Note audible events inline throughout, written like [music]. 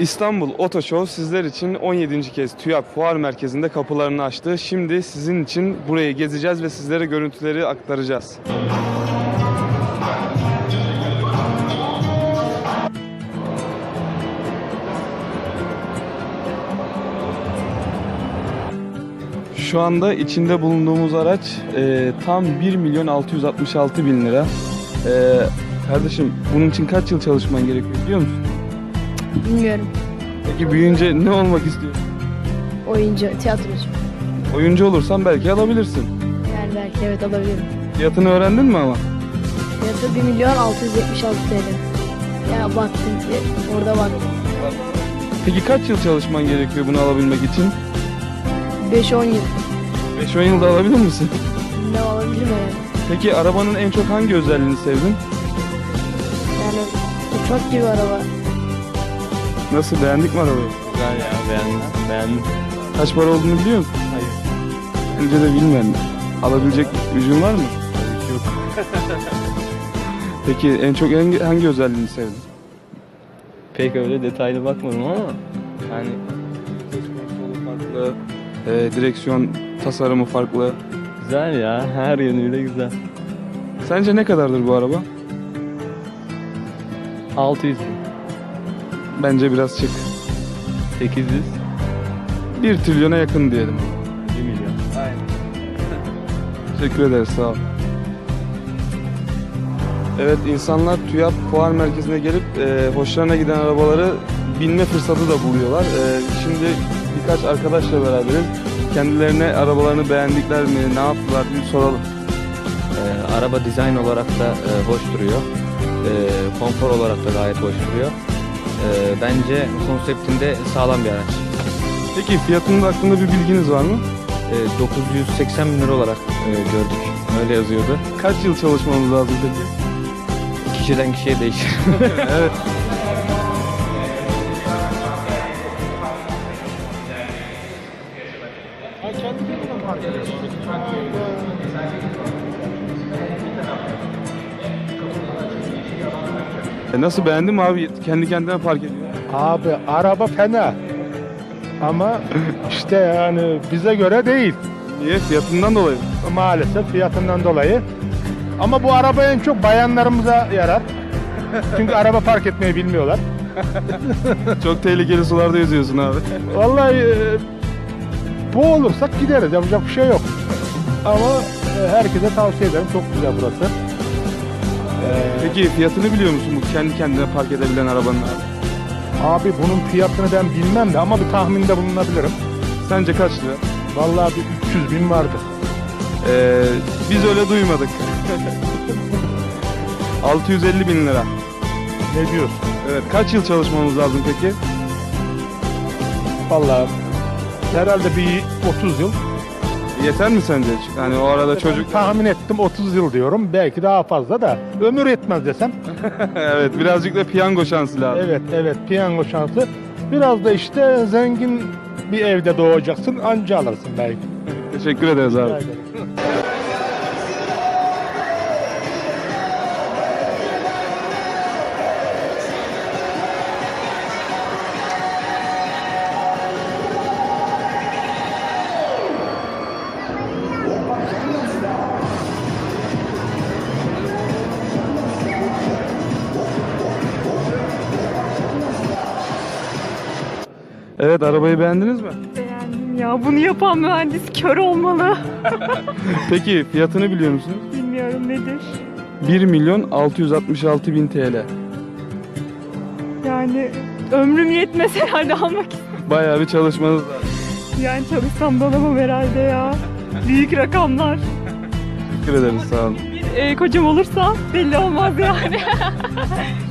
İstanbul Oto Show sizler için 17. kez TÜYAP Fuar Merkezi'nde kapılarını açtı. Şimdi sizin için burayı gezeceğiz ve sizlere görüntüleri aktaracağız. Şu anda içinde bulunduğumuz araç e, tam 1 milyon 666 bin lira. E, kardeşim bunun için kaç yıl çalışman gerekiyor biliyor musun? Bilmiyorum. Peki büyüyünce ne olmak istiyorsun? Oyuncu, tiyatrocu. Oyuncu olursan belki alabilirsin. Yani belki evet alabilirim. Fiyatını öğrendin mi ama? Fiyatı 1 milyon 676 TL. Ya baktım ki orada baktım. Peki kaç yıl çalışman gerekiyor bunu alabilmek için? 5-10 yıl. 5-10 yılda alabilir misin? Ne alabilirim yani. Peki arabanın en çok hangi özelliğini sevdin? Yani uçak gibi araba. Nasıl beğendik mi arabayı? Güzel ya beğendim. Beğendim. Kaç para olduğunu biliyor musun? Hayır. Önce de bilmem. Alabilecek gücün var mı? Yok. [laughs] Peki en çok hangi, hangi özelliğini sevdin? Pek öyle detaylı bakmadım ama yani farklı, e, direksiyon tasarımı farklı. güzel ya. Her yönüyle güzel. Sence ne kadardır bu araba? 600 bin. Bence biraz çık. 800. 1 trilyona yakın diyelim. 1 milyon. [laughs] Teşekkür ederiz sağ ol. Evet insanlar TÜYAP fuar merkezine gelip e, hoşlarına giden arabaları binme fırsatı da buluyorlar. E, şimdi birkaç arkadaşla beraberiz. Kendilerine arabalarını beğendikler mi, ne yaptılar bir soralım. Ee, araba dizayn olarak da e, hoş duruyor. Ee, konfor olarak da gayet hoş duruyor. Ee, bence konseptinde sağlam bir araç. Peki fiyatının hakkında bir bilginiz var mı? Ee, 980 bin lira olarak e, gördük. Öyle yazıyordu. Kaç yıl çalışmamız lazım peki? Kişiden kişiye değişir. [laughs] evet. E, Nasıl beğendin mi abi? Kendi kendine park ediyor. Abi araba fena. Ama [laughs] işte yani bize göre değil Niye? Fiyatından dolayı. mı? maalesef fiyatından dolayı. Ama bu araba en çok bayanlarımıza yarar. Çünkü araba park etmeyi bilmiyorlar. [laughs] Çok tehlikeli sularda yüzüyorsun abi. Vallahi e, bu olursak gideriz yapacak bir şey yok. Ama e, herkese tavsiye ederim çok güzel burası. Peki fiyatını biliyor musun bu kendi kendine park edebilen arabanın abi? bunun fiyatını ben bilmem de ama bir tahminde bulunabilirim. Sence kaç lira? Vallahi bir 300 bin vardır. Ee, biz öyle duymadık. [laughs] 650 bin lira. Ne diyorsun? Evet. Kaç yıl çalışmamız lazım peki? Vallahi herhalde bir 30 yıl. Yeter mi sence? Yani o arada çocuk... Tahmin ettim 30 yıl diyorum. Belki daha fazla da. Ömür yetmez desem. [laughs] evet birazcık da piyango şansı lazım. Evet evet piyango şansı. Biraz da işte zengin bir evde doğacaksın anca alırsın belki. Teşekkür ederiz abi. Rica ederim. Evet arabayı beğendiniz mi? Beğendim ya. Bunu yapan mühendis kör olmalı. [laughs] Peki fiyatını biliyor musunuz? Bilmiyorum nedir. 1 milyon 666 bin TL. Yani ömrüm yetmez herhalde almak. Bayağı bir çalışmanız lazım. Yani çalışsam da alamam herhalde ya. Büyük rakamlar. Teşekkür ederiz sağ olun. Bir e, kocam olursa belli olmaz yani.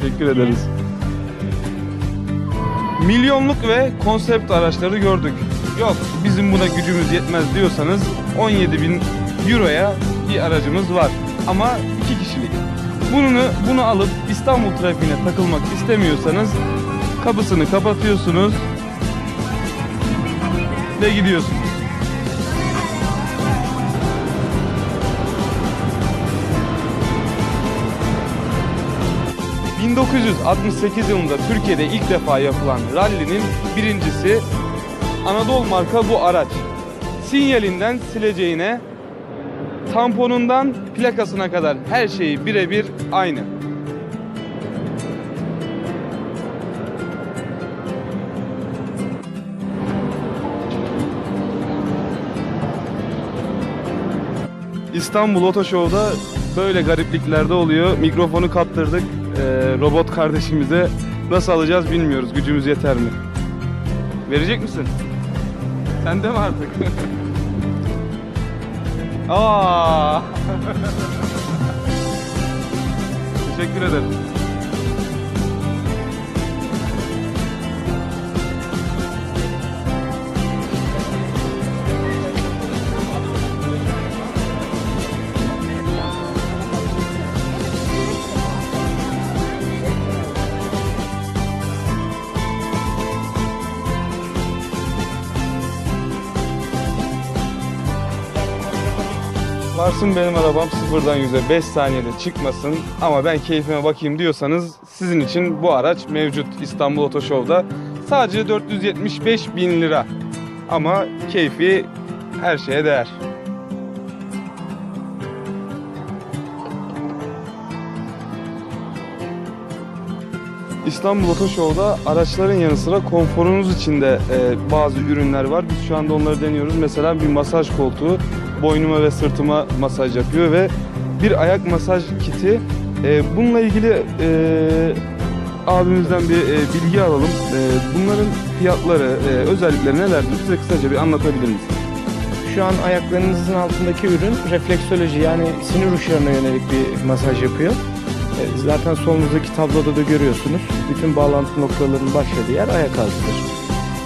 Teşekkür ederiz. [laughs] Milyonluk ve konsept araçları gördük. Yok bizim buna gücümüz yetmez diyorsanız 17 bin euroya bir aracımız var. Ama iki kişilik. Bunu, bunu alıp İstanbul trafiğine takılmak istemiyorsanız kapısını kapatıyorsunuz ve gidiyorsunuz. 1968 yılında Türkiye'de ilk defa yapılan rallinin birincisi Anadolu marka bu araç. Sinyalinden sileceğine, tamponundan plakasına kadar her şeyi birebir aynı. İstanbul Oto Show'da böyle gariplikler de oluyor. Mikrofonu kaptırdık robot kardeşimize. Nasıl alacağız bilmiyoruz. Gücümüz yeter mi? Verecek misin? Sen de mi artık? [laughs] Aa! [laughs] Teşekkür ederim. Varsın benim arabam sıfırdan yüze 5 saniyede çıkmasın ama ben keyfime bakayım diyorsanız sizin için bu araç mevcut İstanbul Oto Show'da. Sadece 475 bin lira ama keyfi her şeye değer. İstanbul Oto Show'da araçların yanı sıra konforunuz için de e, bazı ürünler var. Biz şu anda onları deniyoruz. Mesela bir masaj koltuğu boynuma ve sırtıma masaj yapıyor ve bir ayak masaj kiti. E, bununla ilgili e, abimizden bir e, bilgi alalım. E, bunların fiyatları, e, özellikleri nelerdir? Bize kısaca bir anlatabilir misiniz? Şu an ayaklarınızın altındaki ürün refleksoloji yani sinir uçlarına yönelik bir masaj yapıyor. Zaten solunuzdaki tabloda da görüyorsunuz. Bütün bağlantı noktalarının başladığı yer ayak altıdır.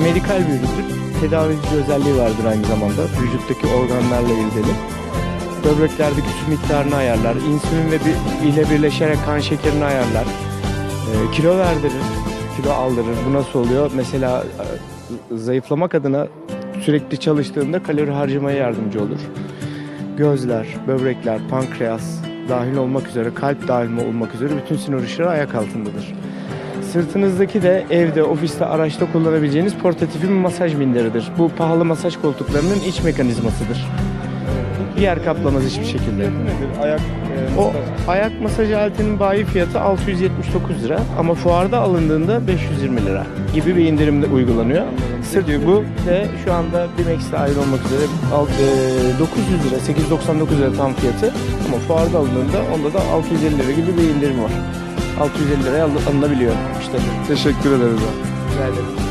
Medikal bir üründür. Tedavi edici özelliği vardır aynı zamanda. Vücuttaki organlarla ilgili. Böbreklerdeki su miktarını ayarlar. İnsülin ve bir, ile birleşerek kan şekerini ayarlar. E, kilo verdirir. Kilo aldırır. Bu nasıl oluyor? Mesela e, zayıflamak adına sürekli çalıştığında kalori harcamaya yardımcı olur. Gözler, böbrekler, pankreas dahil olmak üzere, kalp dahil olmak üzere bütün sinir uçları ayak altındadır. Sırtınızdaki de evde, ofiste, araçta kullanabileceğiniz portatif bir masaj minderidir. Bu pahalı masaj koltuklarının iç mekanizmasıdır. Yer kaplamaz hiçbir şekilde. Nedir? Ayak e, O ayak masaj aletinin bayi fiyatı 679 lira ama fuarda alındığında 520 lira gibi bir indirimde uygulanıyor. Peki bu de şu anda BİMEX dahil olmak üzere alt- e, 900 lira, 899 lira tam fiyatı ama fuarda alındığında onda da 650 lira gibi bir indirim var. 650 liraya al- alınabiliyor işte. teşekkür ederiz. abi. Rica ederim.